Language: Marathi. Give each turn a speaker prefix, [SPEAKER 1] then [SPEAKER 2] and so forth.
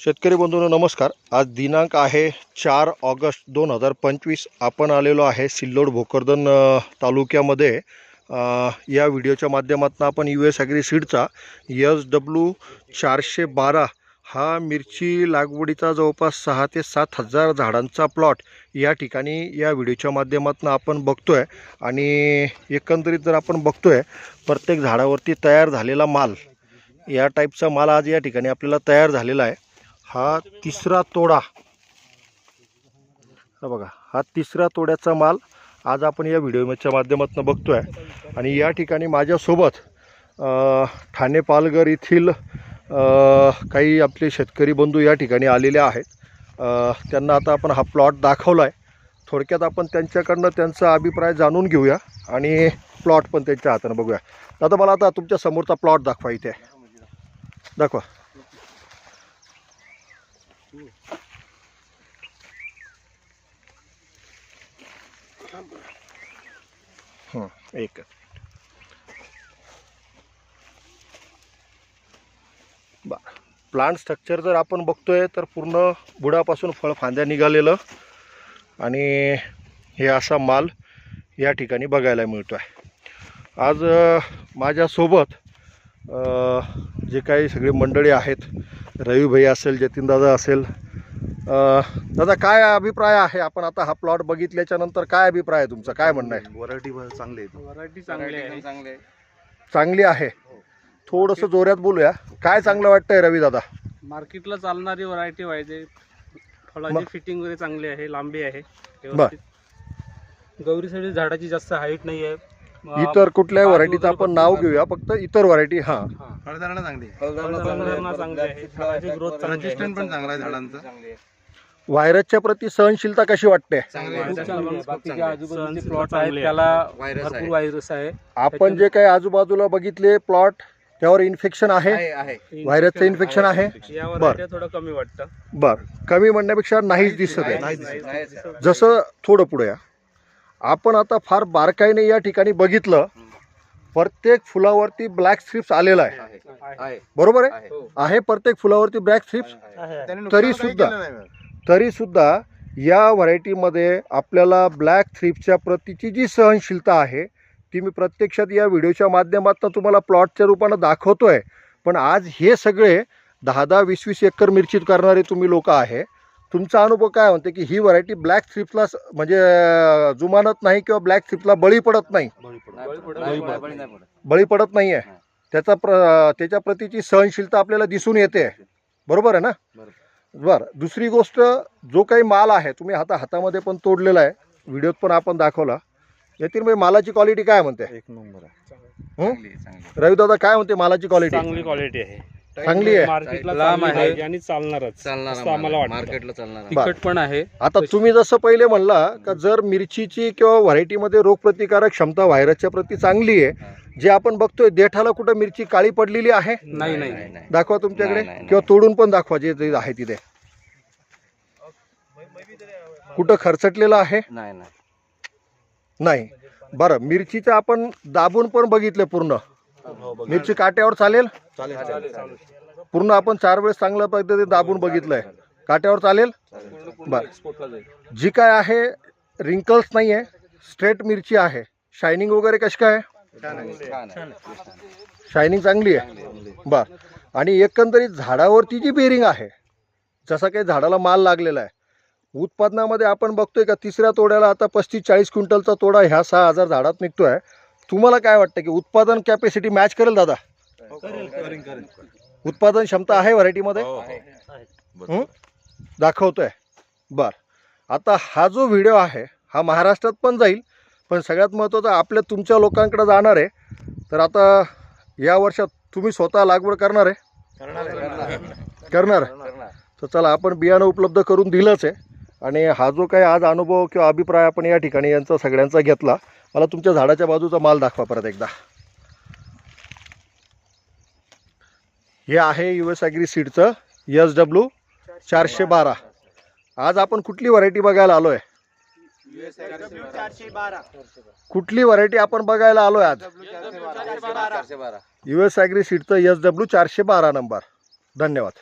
[SPEAKER 1] शेतकरी बंधूंनो नमस्कार. आज दिनांक आहे चार ऑगस्ट दोन हजार पंचवीस. आपण आलेलो आहे सिल्लोड भोकरदन तालुक्यामध्ये. या व्हिडिओच्या माध्यमातून आपण यू एस ॲग्री सीडचा एस डब्ल्यू चारशे बारा हा मिरची लागवडीचा जवळपास सहा ते सात हजार झाडांचा प्लॉट या ठिकाणी या व्हिडिओच्या माध्यमातून आपण बघतो आहे आणि एकंदरीत जर आपण बघतो आहे प्रत्येक झाडावरती तयार झालेला माल या टाईपचा माल आज या ठिकाणी आपल्याला तयार झालेला आहे. हा तिसरा तोडा. बघा हा तिसरा तोड्याचा माल आज आपण या व्हिडिओच्या माध्यमातून बघतो आहे आणि या ठिकाणी माझ्यासोबत ठाणे पालघर येथील काही आपले शेतकरी बंधू या ठिकाणी आलेले आहेत. त्यांना आता आपण हा प्लॉट दाखवला आहे थोडक्यात आपण त्यांच्याकडनं त्यांचा अभिप्राय जाणून घेऊया आणि प्लॉट पण त्यांच्या हातानं बघूया. आता मला आता तुमच्या समोरचा प्लॉट दाखवा इथे. दाखवा. हां एक. बा प्लांट स्ट्रक्चर जर आपण बघतोय तर पूर्ण बुडापासून फळ फांद्या निघालेलं. आणि हे असा माल या ठिकाणी बघायला मिळतो आहे आज माझ्यासोबत जे काही सगळे मंडळी आहेत रविभाई असेल जतीनदादा असेल. दादा काय अभिप्राय आहे? आपण आता हा प्लॉट बघितल्याच्या नंतर काय अभिप्राय आहे तुमचा? काय म्हणणं आहे?
[SPEAKER 2] व्हरायटी चांगली आहे.
[SPEAKER 3] व्हरायटी चांगली आहे.
[SPEAKER 2] चांगले
[SPEAKER 1] चांगली आहे. थोडंसं जोरात बोलूया. काय चांगलं वाटतंय रवी दादा?
[SPEAKER 3] मार्केटला चालणारी व्हरायटी पाहिजे. फळाची? फिटिंग वगैरे चांगली आहे लांबी आहे. व्यवस्थित. गौरीसाठी झाडाची जास्त हाईट नाही आहे
[SPEAKER 1] इतर कुठल्याही व्हरायटीचं आपण नाव. घेऊया फक्त इतर व्हरायटी हां
[SPEAKER 3] हा.
[SPEAKER 2] फळधारणा चांगली रेजिस्टंट पण चांगला आहे झाडांचा
[SPEAKER 1] व्हायरसच्या प्रती सहनशीलता कशी वाटते
[SPEAKER 3] बाकीचे आजूबाजूचे प्लॉट आहेत त्याला
[SPEAKER 2] व्हायरस
[SPEAKER 3] भरपूर
[SPEAKER 2] आहे.
[SPEAKER 3] व्हायरस आहे
[SPEAKER 1] आपण जे काही आजूबाजूला बघितले प्लॉट त्यावर इन्फेक्शन आहे व्हायरसचं इन्फेक्शन आहे बरं.
[SPEAKER 3] थोडं कमी वाटतं
[SPEAKER 1] बर कमी म्हणण्यापेक्षा नाहीच दिसत आहे. जसं थोडं पुढे या आपण आता फार बारकाईने या ठिकाणी बघितलं प्रत्येक फुलावरती ब्लॅक स्ट्रिप्स आलेला आहे
[SPEAKER 3] आहे.
[SPEAKER 1] बरोबर आहे
[SPEAKER 2] आहे.
[SPEAKER 3] हो.
[SPEAKER 1] प्रत्येक फुलावरती ब्लॅक स्ट्रिप्स
[SPEAKER 3] आहे.
[SPEAKER 1] तरी सुद्धा तरी सुद्धा या व्हरायटीमध्ये आपल्याला ब्लॅक थ्रिपच्या प्रतीची जी सहनशीलता आहे ती मी प्रत्यक्षात या व्हिडिओच्या माध्यमातून तुम्हाला प्लॉटच्या रूपानं दाखवतोय पण आज हे सगळे दहा दहा वीस वीस एकर मिरचीत करणारे तुम्ही लोक आहे तुमचा अनुभव काय म्हणते की ही व्हरायटी ब्लॅक थ्रिप्सला म्हणजे जुमानत नाही किंवा ब्लॅक थ्रिप्सला बळी पडत नाही? बळी पडत नाही. आहे त्याचा प्र त्याच्या प्रतीची सहनशीलता आपल्याला दिसून येते. बरोबर आहे ना? बरं दुसरी गोष्ट जो काही माल आहे तुम्ही हाता हातामध्ये पण तोडलेला आहे व्हिडिओत पण आपण दाखवला. यातील म्हणजे मालाची क्वालिटी काय म्हणते?
[SPEAKER 2] एक नंबर आहे.
[SPEAKER 1] काय म्हणते मालाची क्वालिटी
[SPEAKER 3] चांगली क्वालिटी आहे.
[SPEAKER 1] चांगली आहे.
[SPEAKER 3] मार्केटला
[SPEAKER 2] लांब आहे.
[SPEAKER 3] पाहिजे आणि चालणारच.
[SPEAKER 2] चालणार
[SPEAKER 3] असं आम्हाला वाटतं.
[SPEAKER 2] मार्केटला चालणार
[SPEAKER 1] बरं.
[SPEAKER 3] तिखट पण आहे.
[SPEAKER 1] आता तुम्ही जसं पहिले म्हणला का जर मिरचीची किंवा व्हरायटीमध्ये रोगप्रतिकारक क्षमता व्हायरसच्या प्रती चांगली आहे जे आपण बघतोय देठाला कुठं मिरची काळी पडलेली आहे?
[SPEAKER 3] नाही नाही.
[SPEAKER 1] दाखवा तुमच्याकडे.
[SPEAKER 2] नाही, नाही,
[SPEAKER 1] किंवा तोडून पण दाखवा जे जे आहे तिथे. कुठं खरचटलेलं आहे?
[SPEAKER 2] नाही नाही.
[SPEAKER 1] नाही. बरं मिरचीचं आपण दाबून पण बघितलं पूर्ण. मिरची काट्यावर चालेल? पूर्ण आपण चार वेळेस चांगल्या पद्धतीने दाबून बघितलंय. काट्यावर चालेल? बरं. जी काय आहे रिंकल्स नाही आहे स्ट्रेट मिरची आहे. शायनिंग वगैरे कशी काय शायनिंग चांगली आहे. बर. आणि एकंदरीत झाडावरती जी बेरिंग आहे जसा काही झाडाला माल लागलेला आहे उत्पादनामध्ये आपण बघतोय का तिसऱ्या तोड्याला आता पस्तीस चाळीस क्विंटलचा तोडा ह्या सहा हजार झाडात निघतोय. तुम्हाला काय वाटतं की उत्पादन कॅपॅसिटी मॅच करेल दादा? उत्पादन क्षमता आहे व्हरायटीमध्ये हं? दाखवतोय. बर. आता हा जो व्हिडिओ आहे हा महाराष्ट्रात पण जाईल पण सगळ्यात महत्त्वाचं आपल्या तुमच्या लोकांकडे जाणार आहे. तर आता या वर्षात तुम्ही स्वतः लागवड करणार आहे? करणार. तर चला आपण बियाणं उपलब्ध करून दिलंच आहे. आणि हा जो काही आज अनुभव किंवा अभिप्राय आपण या ठिकाणी यांचा सगळ्यांचा घेतला मला तुमच्या झाडाच्या बाजूचा माल दाखवा परत एकदा. हे आहे यू एस ॲग्री सीडचं एस डब्ल्यू चारशे बारा. आज आपण कुठली व्हरायटी बघायला आलो आहे कुठली व्हरायटी आपण बघायला आलोय आज? यू एस ॲग्री सीडचं एस डब्ल्यू चारशे बारा नंबर धन्यवाद.